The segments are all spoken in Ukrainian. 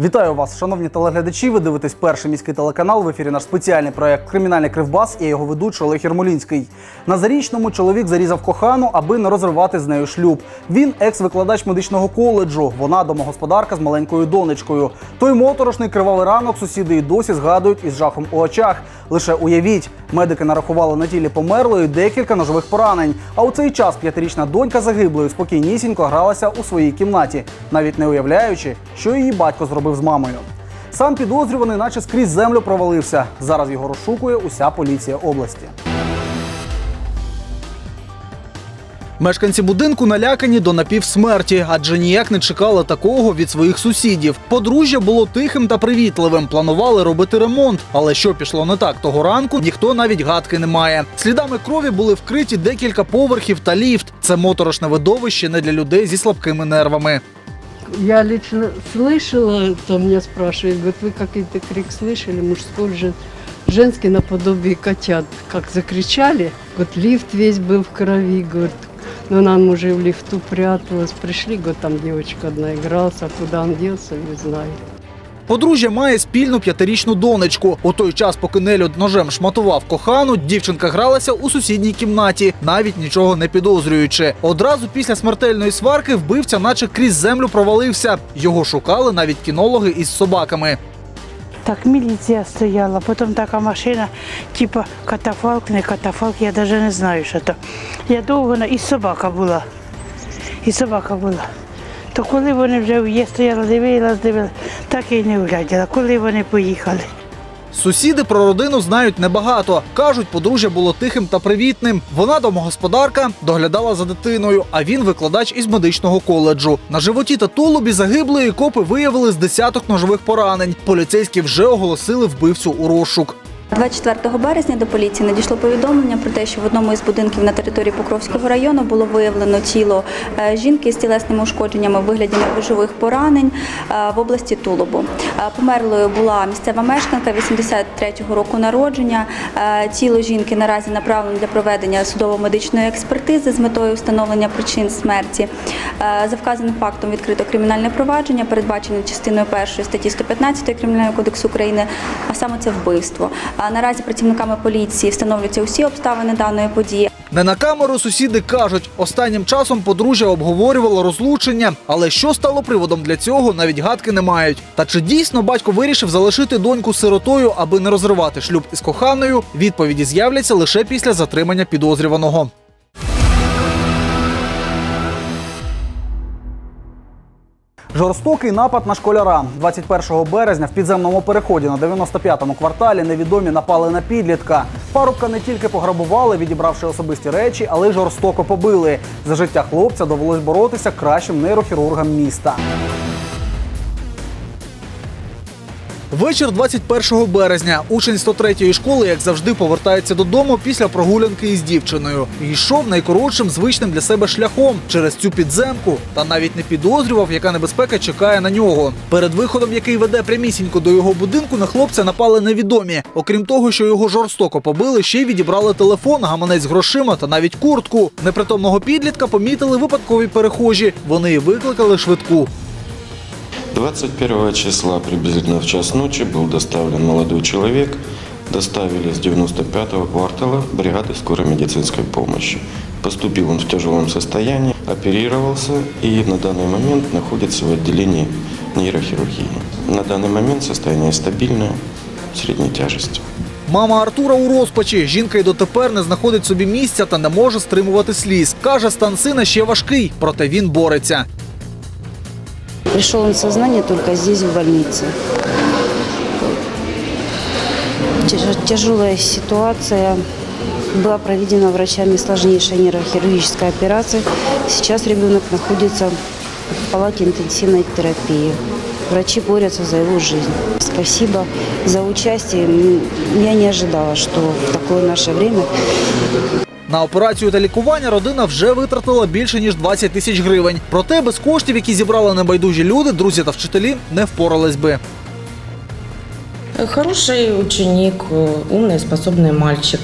Вітаю вас, шановні телеглядачі. Ви дивитесь перший міський телеканал. В ефірі наш спеціальний проект Кримінальний кривбас і його ведучий Олег Єрмолінський. На зарічному чоловік зарізав кохану, аби не розривати з нею шлюб. Він екс-викладач медичного коледжу. Вона домогосподарка з маленькою донечкою. Той моторошний кривавий ранок сусіди і досі згадують із жахом у очах. Лише уявіть, медики нарахували на тілі померлої декілька ножових поранень. А у цей час п'ятирічна донька загиблої спокійнісінько гралася у своїй кімнаті, навіть не уявляючи, що її батько зробив з мамою. Сам підозрюваний, наче скрізь землю провалився. Зараз його розшукує уся поліція області. Мешканці будинку налякані до напівсмерті, адже ніяк не чекали такого від своїх сусідів. Подружжя було тихим та привітливим, планували робити ремонт. Але що пішло не так того ранку, ніхто навіть гадки не має. Слідами крові були вкриті декілька поверхів та ліфт. Це моторошне видовище не для людей зі слабкими нервами. Я лично слышала, то меня спрашивает, говорит, вы какой-то крик слышали, мужской, жен, женский наподобие котят, как закричали. Говорит, лифт весь был в крови, говорит, ну нам уже в лифту пряталась. Пришли, говорит, там девочка одна игрался, а куда он делся, не знаю. Подружжя має спільну п'ятирічну донечку. У той час, поки Нелюд ножем шматував кохану, дівчинка гралася у сусідній кімнаті, навіть нічого не підозрюючи. Одразу після смертельної сварки вбивця, наче крізь землю провалився. Його шукали навіть кінологи із собаками. Так, міліція стояла, потім така машина, типу катафалк, не катафалк, я навіть не знаю, що то. Я довго і собака була. І собака була. То коли вони вже я стояла, дивилась, дивилась, так і не вгляділа, коли вони поїхали. Сусіди про родину знають небагато. Кажуть, подружжя було тихим та привітним. Вона домогосподарка доглядала за дитиною, а він викладач із медичного коледжу. На животі та тулубі загиблої копи виявили з десяток ножових поранень. Поліцейські вже оголосили вбивцю у розшук. 24 березня до поліції надійшло повідомлення про те, що в одному із будинків на території Покровського району було виявлено тіло е, жінки з тілесними ушкодженнями у вигляді ножових поранень е, в області Тулубу. Е, Померлою була місцева мешканка 83-го року народження. Тіло жінки наразі направлено для проведення судово-медичної експертизи з метою встановлення причин смерті. За вказаним фактом відкрито кримінальне провадження, передбачене частиною першої статті 115 Кримінального кодексу України, а саме це вбивство. Наразі працівниками поліції встановлюються усі обставини даної події. Не на камеру сусіди кажуть, останнім часом подружжя обговорювало розлучення, але що стало приводом для цього, навіть гадки не мають. Та чи дійсно батько вирішив залишити доньку сиротою, аби не розривати шлюб із коханою? Відповіді з'являться лише після затримання підозрюваного. Жорстокий напад на школяра 21 березня в підземному переході на 95-му кварталі невідомі напали на підлітка. Парубка не тільки пограбували, відібравши особисті речі, але й жорстоко побили. За життя хлопця довелось боротися кращим нейрохірургам міста. Вечір 21 березня. Учень 103-ї школи, як завжди, повертається додому після прогулянки із дівчиною. Йшов найкоротшим звичним для себе шляхом через цю підземку та навіть не підозрював, яка небезпека чекає на нього. Перед виходом, який веде прямісінько до його будинку, на хлопця напали невідомі. Окрім того, що його жорстоко побили, ще й відібрали телефон, гаманець з грошима та навіть куртку. Непритомного підлітка помітили випадкові перехожі. Вони викликали швидку. 21 числа приблизительно в час ночи был доставлен молодой человек. Доставили с 95-го квартала бригады скорой медицинской помощи. Поступил он в тяжелом состоянии, оперировался и на данный момент находится в отделении нейрохирургии. На данный момент состояние стабильное, средней тяжести. Мама Артура у розпачі. Жінка й дотепер не знаходить собі місця та не може стримувати сліз. Каже, стан сина ще важкий, проте він бореться. Пришел он в сознание только здесь, в больнице. Тяж- Тяжелая ситуация. Была проведена врачами сложнейшая нейрохирургическая операция. Сейчас ребенок находится в палате интенсивной терапии. Врачи борются за его жизнь. Спасибо за участие. Я не ожидала, что в такое наше время На операцію та лікування родина вже витратила більше ніж 20 тисяч гривень. Проте без коштів, які зібрали небайдужі люди, друзі та вчителі не впорались би. Хороший ученик, э, умный, способный мальчик.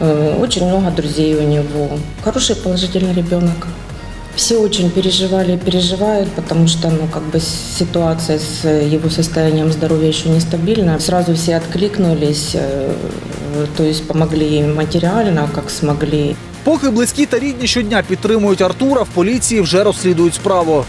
Э, Очень много друзей у него. Хороший положительный ребенок. Все очень переживали и переживают, потому что, ну, как бы ситуация с его состоянием здоровья еще нестабильна. Сразу все откликнулись, э, то есть помогли им материально, как смогли. Поки близькі та рідні щодня підтримують Артура, в поліції вже розслідують справу.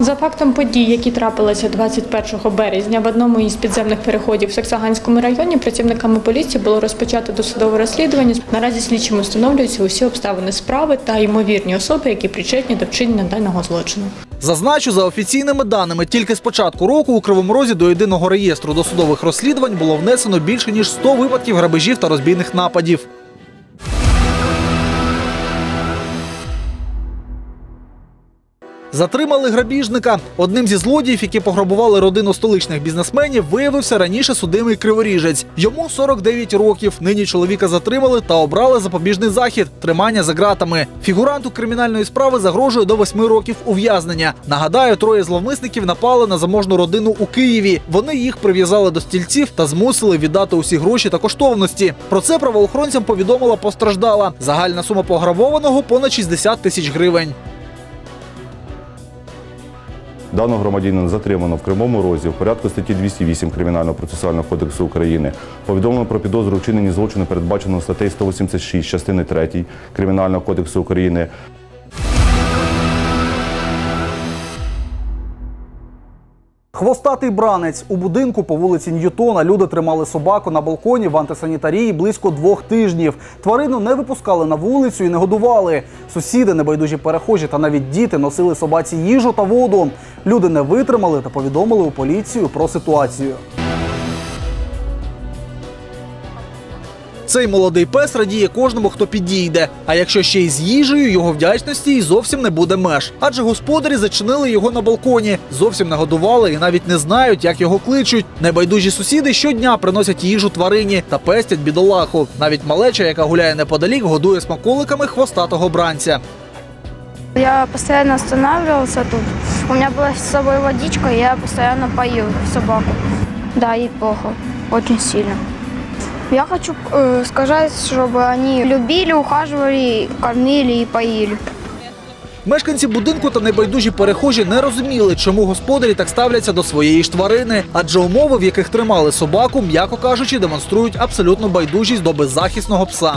За фактом подій, які трапилися 21 березня в одному із підземних переходів в Саксаганському районі, працівниками поліції було розпочато досудове розслідування. Наразі слідчими встановлюються усі обставини справи та ймовірні особи, які причетні до вчинення даного злочину. Зазначу, за офіційними даними, тільки з початку року у Кривому Розі до єдиного реєстру досудових розслідувань було внесено більше ніж 100 випадків грабежів та розбійних нападів. Затримали грабіжника. Одним зі злодіїв, які пограбували родину столичних бізнесменів, виявився раніше судимий криворіжець. Йому 49 років. Нині чоловіка затримали та обрали запобіжний захід тримання за ґратами. Фігуранту кримінальної справи загрожує до 8 років ув'язнення. Нагадаю, троє зловмисників напали на заможну родину у Києві. Вони їх прив'язали до стільців та змусили віддати усі гроші та коштовності. Про це правоохоронцям повідомила постраждала. Загальна сума пограбованого понад 60 тисяч гривень. Даного громадянина затримано в Кривому Розі в порядку статті 208 Кримінального процесуального кодексу України. Повідомлено про підозру у вчиненні злочину, передбаченого статтею 186 частини 3 Кримінального кодексу України. Хвостатий бранець у будинку по вулиці Ньютона. Люди тримали собаку на балконі в антисанітарії близько двох тижнів. Тварину не випускали на вулицю і не годували. Сусіди, небайдужі перехожі та навіть діти носили собаці їжу та воду. Люди не витримали та повідомили у поліцію про ситуацію. Цей молодий пес радіє кожному, хто підійде. А якщо ще й з їжею, його вдячності й зовсім не буде меж. Адже господарі зачинили його на балконі, зовсім не годували і навіть не знають, як його кличуть. Небайдужі сусіди щодня приносять їжу тварині та пестять бідолаху. Навіть малеча, яка гуляє неподалік, годує смаколиками хвостатого бранця. Я постоянно останавливался тут. У меня была с собой водичка, и я постоянно поил собаку. Да, ей плохо, очень сильно. Я хочу э, сказать, чтобы они любили, ухаживали, кормили и поили. Мешканці будинку та небайдужі перехожі не розуміли, чому господарі так ставляться до своєї ж тварини, адже умови, в яких тримали собаку, м'яко кажучи, демонструють абсолютну байдужість до беззахисного пса.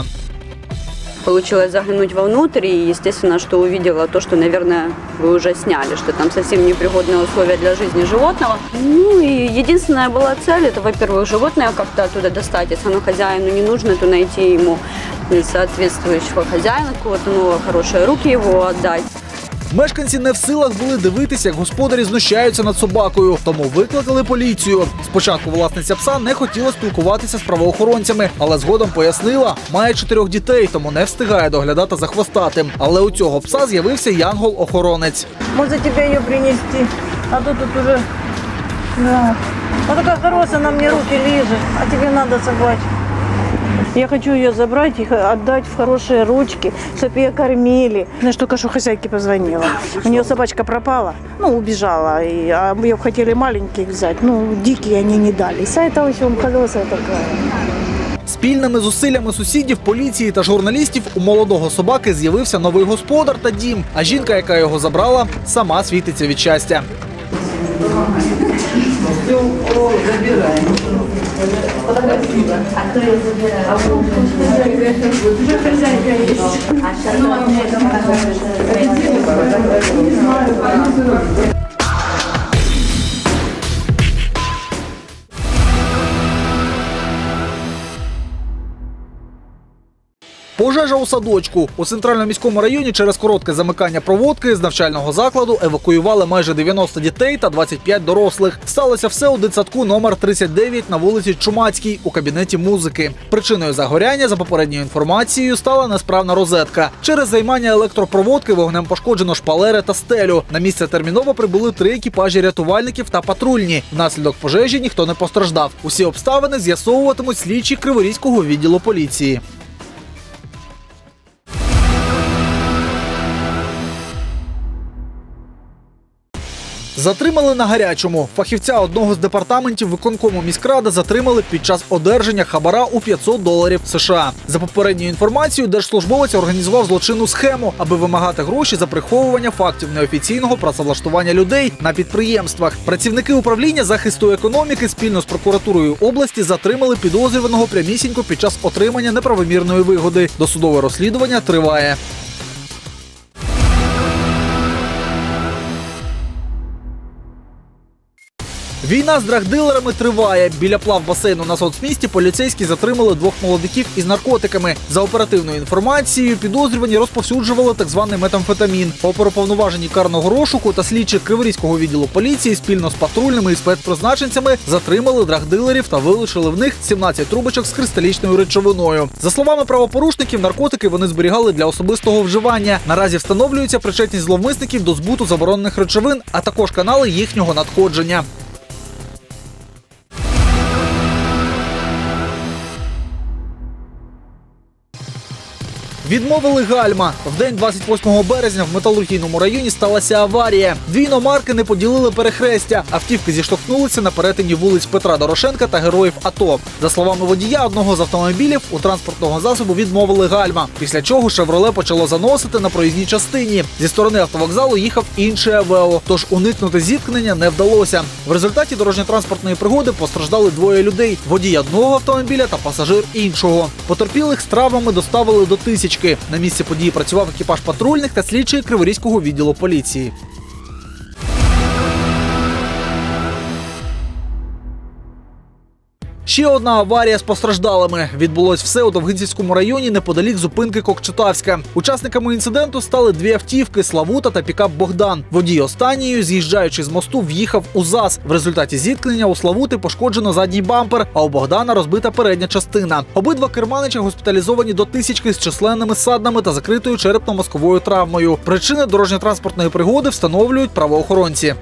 Получилось заглянуть вовнутрь, и естественно, что увидела то, что, наверное, вы уже сняли, что там совсем непригодные условия для жизни животного. Ну и единственная была цель, это, во-первых, животное как-то оттуда достать. Если оно хозяину не нужно, то найти ему соответствующего хозяина, какого-то нового, хорошие руки его отдать. Мешканці не в силах були дивитися, як господарі знущаються над собакою, тому викликали поліцію. Спочатку власниця пса не хотіла спілкуватися з правоохоронцями, але згодом пояснила, має чотирьох дітей, тому не встигає доглядати за хвостатим. Але у цього пса з'явився янгол-охоронець. Может тебе ее принести? А то тут уже... Да. Такая хорошая, она мне руки лижет, а тебе надо собачку. Я хочу ее забрать и отдать в хорошие ручки, чтобы ее кормили. Знаешь, только что хозяйке позвонила. У нее собачка пропала, ну, убежала. И, а ее хотели маленьких взять. Ну, дикие они не дались. А это, в общем, колеса такая. Спільними зусиллями сусідів, поліції та журналістів у молодого собаки з'явився новий господар та дім. А жінка, яка його забрала, сама світиться від щастя. А то я забираю. А вот уже Пожежа у садочку у центральному міському районі через коротке замикання проводки з навчального закладу евакуювали майже 90 дітей та 25 дорослих. Сталося все у дитсадку номер 39 на вулиці Чумацькій у кабінеті музики. Причиною загоряння, за попередньою інформацією, стала несправна розетка. Через займання електропроводки вогнем пошкоджено шпалери та стелю. На місце терміново прибули три екіпажі рятувальників та патрульні. Внаслідок пожежі ніхто не постраждав. Усі обставини з'ясовуватимуть слідчі Криворізького відділу поліції. Затримали на гарячому. Фахівця одного з департаментів виконкому міськради затримали під час одержання хабара у 500 доларів США. За попередньою інформацією, держслужбовець організував злочинну схему, аби вимагати гроші за приховування фактів неофіційного працевлаштування людей на підприємствах. Працівники управління захисту економіки спільно з прокуратурою області затримали підозрюваного прямісінько під час отримання неправомірної вигоди. Досудове розслідування триває. Війна з драгдилерами триває. Біля плав басейну на соцмісті поліцейські затримали двох молодиків із наркотиками. За оперативною інформацією, підозрювані розповсюджували так званий метамфетамін. Оперуповноважені карного розшуку та слідчі Криворізького відділу поліції спільно з патрульними і спецпризначенцями затримали драгдилерів та вилучили в них 17 трубочок з кристалічною речовиною. За словами правопорушників, наркотики вони зберігали для особистого вживання. Наразі встановлюється причетність зловмисників до збуту заборонених речовин, а також канали їхнього надходження. Відмовили гальма. В день 28 березня в металургійному районі сталася аварія. Дві іномарки не поділили перехрестя. Автівки зіштовхнулися на перетині вулиць Петра Дорошенка та героїв АТО. За словами водія одного з автомобілів, у транспортного засобу відмовили гальма. Після чого Шевроле почало заносити на проїзній частині. Зі сторони автовокзалу їхав інший АВО, тож уникнути зіткнення не вдалося. В результаті дорожньо-транспортної пригоди постраждали двоє людей: водій одного автомобіля та пасажир іншого. Потерпілих з травмами доставили до тисячки. На місці події працював екіпаж патрульних та слідчий Криворізького відділу поліції. Ще одна аварія з постраждалими. Відбулось все у Довгинцівському районі неподалік зупинки Кокчетавська. Учасниками інциденту стали дві автівки Славута та пікап Богдан. Водій останньої, з'їжджаючи з мосту, в'їхав у ЗАЗ. В результаті зіткнення у Славути пошкоджено задній бампер, а у Богдана розбита передня частина. Обидва керманича госпіталізовані до тисячки з численними саднами та закритою черепно-мозковою травмою. Причини дорожньо-транспортної пригоди встановлюють правоохоронці.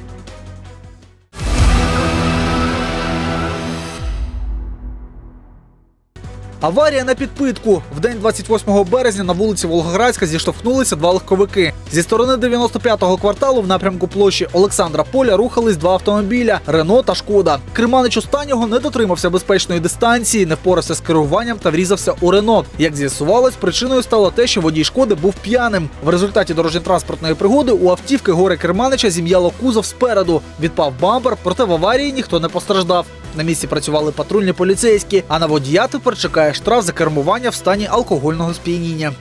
Аварія на підпитку. В день 28 березня на вулиці Волгоградська зіштовхнулися два легковики. Зі сторони 95-го кварталу в напрямку площі Олександра Поля рухались два автомобіля Рено та Шкода. Керманич останнього не дотримався безпечної дистанції, не впорався з керуванням та врізався у Рено. Як з'ясувалось, причиною стало те, що водій шкоди був п'яним. В результаті дорожньо-транспортної пригоди у автівки горе керманича зім'яло кузов спереду. Відпав бампер, проте в аварії ніхто не постраждав. На місці працювали патрульні поліцейські, а на водія тепер чекає штраф за кермування в стані алкогольного сп'яніння.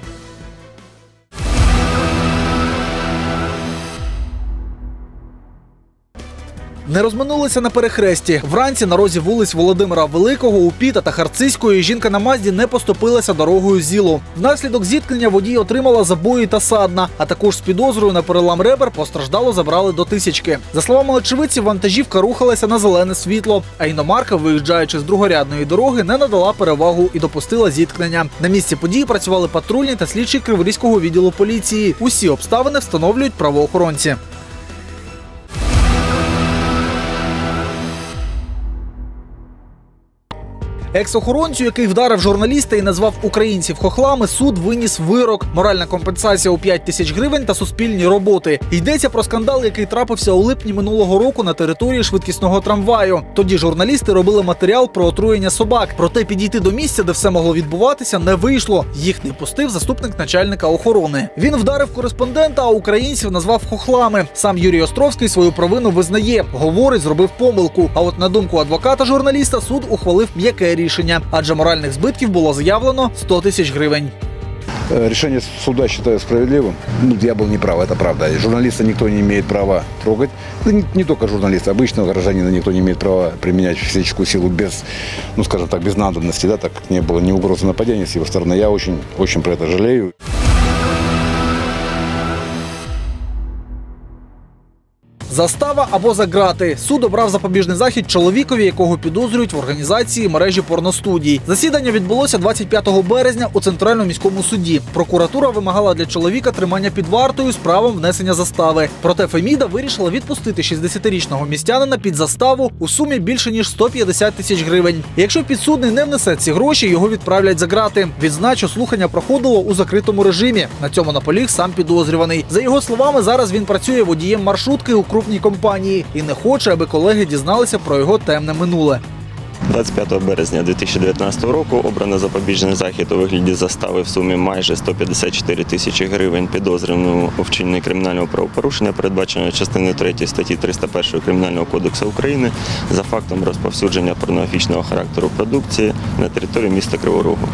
Не розминулися на перехресті. Вранці на розі вулиць Володимира Великого, Упіта та Харцизької жінка на Мазді не поступилася дорогою зілу. Внаслідок зіткнення водій отримала забої та садна, а також з підозрою на перелам ребер постраждало забрали до тисячки. За словами очевидців, вантажівка рухалася на зелене світло, а іномарка, виїжджаючи з другорядної дороги, не надала перевагу і допустила зіткнення. На місці події працювали патрульні та слідчі Криворізького відділу поліції. Усі обставини встановлюють правоохоронці. Екс-охоронцю, який вдарив журналіста і назвав українців хохлами, суд виніс вирок. Моральна компенсація у 5 тисяч гривень та суспільні роботи. Йдеться про скандал, який трапився у липні минулого року на території швидкісного трамваю. Тоді журналісти робили матеріал про отруєння собак. Проте підійти до місця, де все могло відбуватися, не вийшло. Їх не пустив заступник начальника охорони. Він вдарив кореспондента, а українців назвав хохлами. Сам Юрій Островський свою провину визнає. Говорить, зробив помилку. А от на думку адвоката журналіста, суд ухвалив м'яке рішення, адже моральних збитків було заявлено 100 тисяч гривень. Э, Решение суда считаю справедливым. Ну, я был неправ, это правда. И Журналиста никто не имеет права трогать. Да не, не только журналиста, обычного гражданина никто не имеет права применять физическую силу без, ну, скажем так, без надобности, да, так как не было ни угрозы нападения с его стороны. Я очень, очень про это жалею. Застава або за грати. Суд обрав запобіжний захід чоловікові, якого підозрюють в організації мережі порностудій. Засідання відбулося 25 березня у центральному міському суді. Прокуратура вимагала для чоловіка тримання під вартою з правом внесення застави. Проте Феміда вирішила відпустити 60-річного містянина під заставу у сумі більше ніж 150 тисяч гривень. Якщо підсудний не внесе ці гроші, його відправлять за грати. Відзначу, слухання проходило у закритому режимі. На цьому наполіг сам підозрюваний. За його словами, зараз він працює водієм маршрутки у крупному транспортній компанії і не хоче, аби колеги дізналися про його темне минуле. 25 березня 2019 року обрано запобіжний захід у вигляді застави в сумі майже 154 тисячі гривень підозрюваному у вчиненні кримінального правопорушення, передбаченого частиною 3 статті 301 Кримінального кодексу України за фактом розповсюдження порнографічного характеру продукції на території міста Кривого Рогу.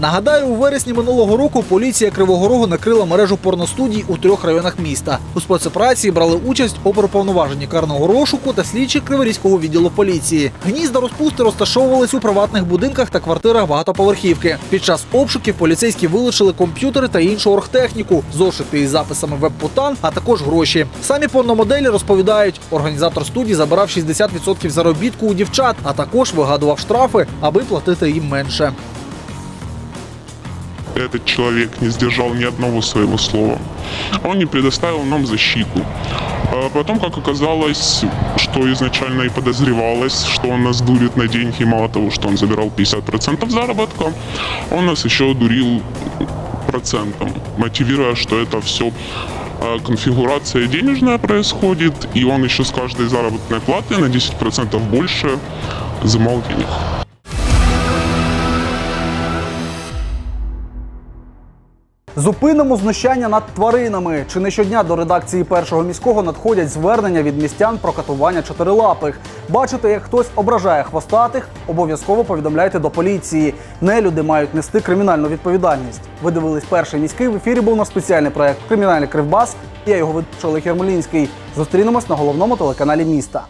Нагадаю, у вересні минулого року поліція Кривого Рогу накрила мережу порностудій у трьох районах міста. У спецоперації брали участь оперуповноважені карного розшуку та слідчі Криворізького відділу поліції. Гнізда розпусти розташовувались у приватних будинках та квартирах багатоповерхівки. Під час обшуків поліцейські вилучили комп'ютери та іншу оргтехніку, зошити із записами веб-потан, а також гроші. Самі порномоделі розповідають, організатор студії забирав 60% заробітку у дівчат, а також вигадував штрафи, аби платити їм менше. Этот человек не сдержал ни одного своего слова. Он не предоставил нам защиту. А потом, как оказалось, что изначально и подозревалось, что он нас дурит на деньги, мало того, что он забирал 50% заработка, он нас еще дурил процентом, мотивируя, что это все конфигурация денежная происходит, и он еще с каждой заработной платы на 10% больше взимал денег. Зупинимо знущання над тваринами. Чи не щодня до редакції першого міського надходять звернення від містян про катування чотирилапих. Бачите, як хтось ображає хвостатих, обов'язково повідомляйте до поліції. Нелюди мають нести кримінальну відповідальність. Ви дивились перший міський. В ефірі був наш спеціальний проект Кримінальний кривбас. Я його ведучий Олег Ярмолінський. Зустрінемось на головному телеканалі міста.